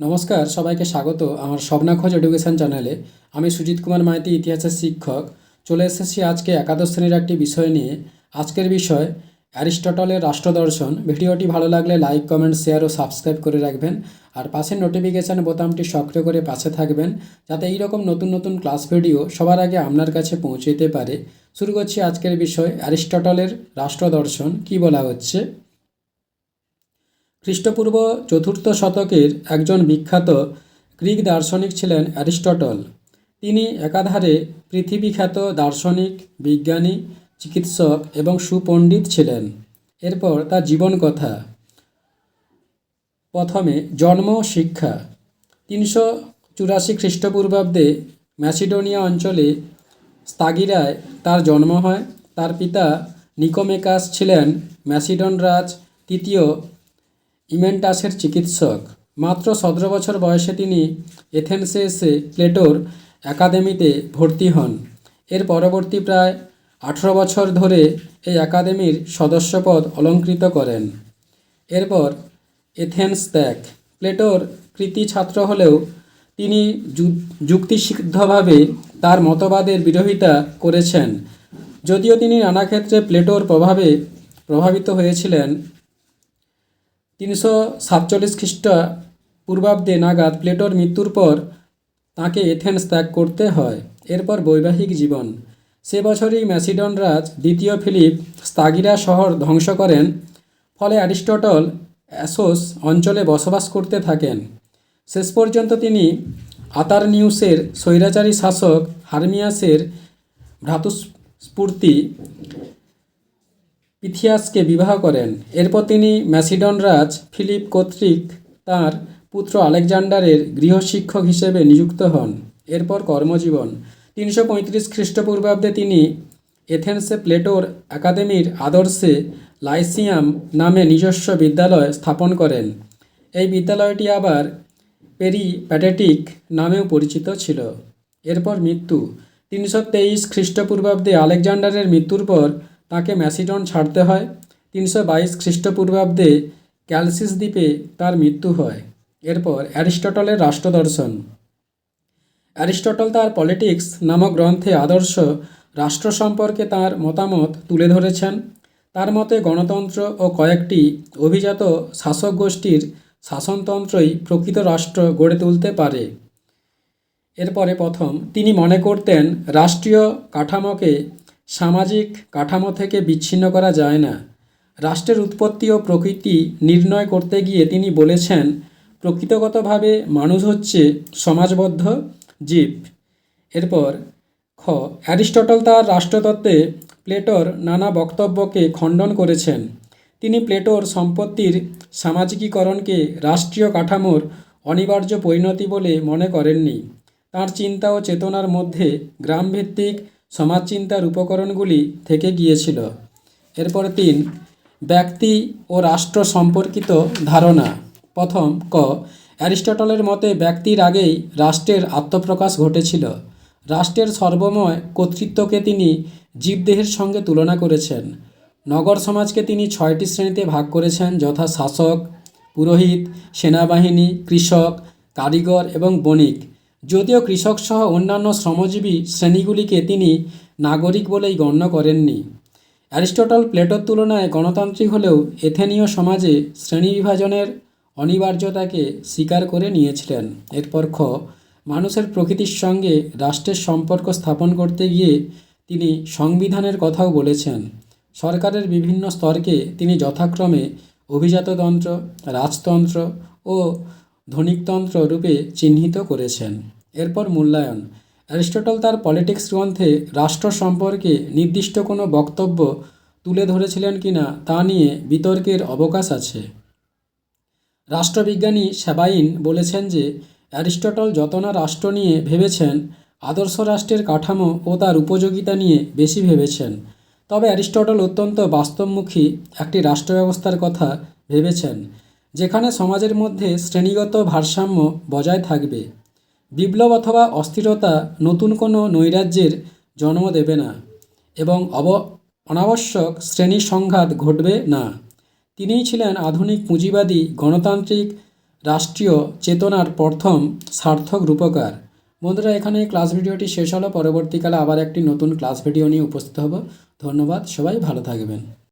নমস্কার, সবাইকে স্বাগত আমার স্বপ্নাখোঁজ এডুকেশন চ্যানেলে। আমি সুজিত কুমার মাইতি, ইতিহাসের শিক্ষক। চলে এসেছি আজকে একাদশ শ্রেণির একটি বিষয় নিয়ে। আজকের বিষয়, অ্যারিস্টটলের রাষ্ট্রদর্শন। ভিডিওটি ভালো লাগলে লাইক, কমেন্ট, শেয়ার ও সাবস্ক্রাইব করে রাখবেন। আর পাশের নোটিফিকেশান বোতামটি সক্রিয় করে পাশে থাকবেন, যাতে এইরকম নতুন নতুন ক্লাস ভিডিও সবার আগে আপনার কাছে পৌঁছে পারে। শুরু করছি আজকের বিষয়, অ্যারিস্টটলের রাষ্ট্রদর্শন, কি বলা হচ্ছে? খ্রিস্টপূর্ব চতুর্থ শতকের একজন বিখ্যাত গ্রিক দার্শনিক ছিলেন অ্যারিস্টটল। তিনি একাধারে পৃথিবীখ্যাত দার্শনিক, বিজ্ঞানী, চিকিৎসক এবং সুপণ্ডিত ছিলেন। এরপর তার জীবন কথা প্রথমে জন্ম, শিক্ষা। তিনশো চুরাশি খ্রিস্টপূর্বাব্দে ম্যাসিডোনিয়া অঞ্চলে স্তাগিরায় তার জন্ম হয়। তার পিতা নিকোমেকাস ছিলেন ম্যাসিডন রাজ তৃতীয় ইমেন্টাসের চিকিৎসক। মাত্র সতেরো বছর বয়সে তিনি এথেন্সে এসে প্লেটোর একাডেমিতে ভর্তি হন। এর পরবর্তী প্রায় আঠেরো বছর ধরে এই একাডেমির সদস্যপদ অলঙ্কৃত করেন। এরপর এথেন্স ত্যাগ। প্লেটোর কৃতি ছাত্র হলেও তিনি যুক্তিসিদ্ধভাবে তার মতবাদের বিরোধিতা করেছেন। যদিও তিনি নানা ক্ষেত্রে প্লেটোর প্রভাবে প্রভাবিত হয়েছিলেন তিনশো সাতচল্লিশ খ্রিস্ট পূর্বাব্দে নাগাদ প্লেটোর মৃত্যুর পর তাকে এথেন্স ত্যাগ করতে হয়। এরপর বৈবাহিক জীবন। সে বছরই ম্যাসিডন রাজ দ্বিতীয় ফিলিপ স্তাগিরা শহর ধ্বংস করেন। ফলে অ্যারিস্টটল অ্যাসোস অঞ্চলে বসবাস করতে থাকেন। শেষ পর্যন্ত তিনি আতারনিউসের স্বৈরাচারী শাসক হারমিয়াসের ভ্রাতুস্ফূর্তি পিথিয়াসকে বিবাহ করেন। এরপর তিনি ম্যাসিডন রাজ ফিলিপ কর্তৃক তাঁর পুত্র আলেকজান্ডারের গৃহশিক্ষক হিসেবে নিযুক্ত হন। এরপর কর্মজীবন। তিনশো পঁয়ত্রিশ খ্রিস্টপূর্বাব্দে তিনি এথেন্সে প্লেটোর একাডেমির আদর্শে লাইসিয়াম নামে নিজস্ব বিদ্যালয় স্থাপন করেন। এই বিদ্যালয়টি আবার পেরি প্যাটেটিক নামেও পরিচিত ছিল। এরপর মৃত্যু। তিনশো তেইশ খ্রিস্টপূর্বাব্দে আলেকজান্ডারের মৃত্যুর পর তাকে ম্যাসিডন ছাড়তে হয়। তিনশো বাইশ খ্রিস্টপূর্বাব্দে ক্যালসিস দ্বীপে তার মৃত্যু হয়। এরপর অ্যারিস্টটলের রাষ্ট্রদর্শন। অ্যারিস্টটল তার পলিটিক্স নামক গ্রন্থে আদর্শ রাষ্ট্র সম্পর্কে তার মতামত তুলে ধরেছেন। তার মতে গণতন্ত্র ও কয়েকটি অভিজাত শাসক গোষ্ঠীর শাসনতন্ত্রই প্রকৃত রাষ্ট্র গড়ে তুলতে পারে। এরপরে প্রথম, তিনি মনে করতেন রাষ্ট্রীয় কাঠামোকে সামাজিক কাঠামো থেকে বিচ্ছিন্ন করা যায় না। রাষ্ট্রের উৎপত্তি ও প্রকৃতি নির্ণয় করতে গিয়ে তিনি বলেছেন, প্রকৃতগতভাবে মানুষ হচ্ছে সমাজবদ্ধ জীব। এরপর, খ, অ্যারিস্টটল তার রাষ্ট্রতত্ত্বে প্লেটোর নানা বক্তব্যকে খণ্ডন করেছেন। তিনি প্লেটোর সম্পত্তির সামাজিকীকরণকে রাষ্ট্রীয় কাঠামোর অনিবার্য পরিণতি বলে মনে করেননি। তার চিন্তা ও চেতনার মধ্যে গ্রামভিত্তিক সমাজচিন্তার উপকরণগুলি থেকে গিয়েছিল। এরপর তিন, ব্যক্তি ও রাষ্ট্র সম্পর্কিত ধারণা। প্রথম, ক, অ্যারিস্টটলের মতে ব্যক্তির আগেই রাষ্ট্রের আত্মপ্রকাশ ঘটেছিল। রাষ্ট্রের সর্বময় কর্তৃত্বকে তিনি জীবদেহের সঙ্গে তুলনা করেছেন। নগর সমাজকে তিনি ছয়টি শ্রেণীতে ভাগ করেছেন, যথা শাসক, পুরোহিত, সেনাবাহিনী, কৃষক, কারিগর এবং বণিক। যদিও কৃষক সহ অন্যান্য শ্রমজীবী শ্রেণীগুলিকে তিনি নাগরিক বলেই গণ্য করেননি। অ্যারিস্টটল প্লেটোর তুলনায় গণতান্ত্রিক হলেও এথেনীয় সমাজে শ্রেণি বিভাজনের অনিবার্যতাকে স্বীকার করে নিয়েছিলেন। এরপর খ, মানুষের প্রকৃতির সঙ্গে রাষ্ট্রের সম্পর্ক স্থাপন করতে গিয়ে তিনি সংবিধানের কথাও বলেছেন। সরকারের বিভিন্ন স্তরকে তিনি যথাক্রমে অভিজাততন্ত্র, রাজতন্ত্র ও ধনিকতন্ত্র রূপে চিহ্নিত করেছেন। এরপর মূল্যায়ন। অ্যারিস্টটল তার পলিটিক্স গ্রন্থে রাষ্ট্র সম্পর্কে নির্দিষ্ট কোনো বক্তব্য তুলে ধরেছিলেন কিনা তা নিয়ে বিতর্কের অবকাশ আছে। রাষ্ট্রবিজ্ঞানী সেবাইন বলেছেন যে, অ্যারিস্টটল যত না রাষ্ট্র নিয়ে ভেবেছেন, আদর্শ রাষ্ট্রের কাঠামো ও তার উপযোগিতা নিয়ে বেশি ভেবেছেন। তবে অ্যারিস্টটল অত্যন্ত বাস্তবমুখী একটি রাষ্ট্র ব্যবস্থার কথা ভেবেছেন, যেখানে সমাজের মধ্যে শ্রেণীগত ভারসাম্য বজায় থাকবে। বিপ্লব অথবা অস্থিরতা নতুন কোনো নৈরাজ্যের জন্ম দেবে না এবং অব অনাবশ্যক শ্রেণি সংঘাত ঘটবে না। তিনিই ছিলেন আধুনিক পুঁজিবাদী, গণতান্ত্রিক, রাষ্ট্রীয় চেতনার প্রথম সার্থক রূপকার। বন্ধুরা এখানে ক্লাস ভিডিওটি শেষ হলো। পরবর্তীকালে আবার একটি নতুন ক্লাস ভিডিও নিয়ে উপস্থিত হব। ধন্যবাদ, সবাই ভালো থাকবেন।